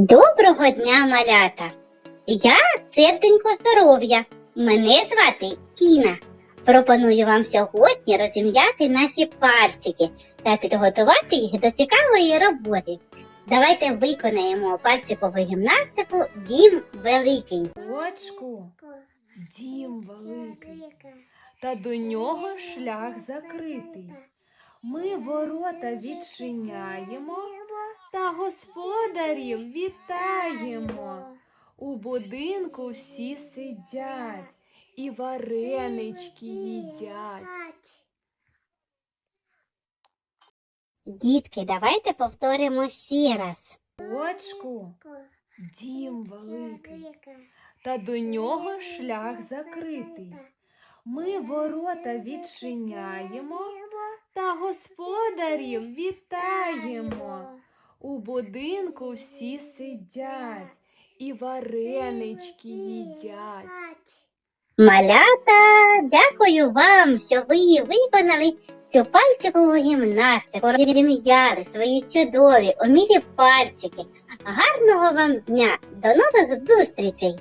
Доброго дня, малята! Я серденько здоров'я. Мене звати Кіна. Пропоную вам сьогодні розім'яти наші пальчики та підготувати їх до цікавої роботи. Давайте виконаємо пальчикову гімнастику Дім великий. Очку дім великий, та до нього шлях закритий. Ми ворота відчиняємо та господарів вітаємо. У будинку всі сидять і варенички їдять. Дітки, давайте повторимо ще раз. Очку дім великий, та до нього шлях закритий. Ми ворота відчиняємо та господарів вітаємо. У будинку всі сидять і варенички їдять. Малята, дякую вам, що ви виконали цю пальчикову гімнастику, розім'яли свої чудові, умілі пальчики. Гарного вам дня! До нових зустрічей!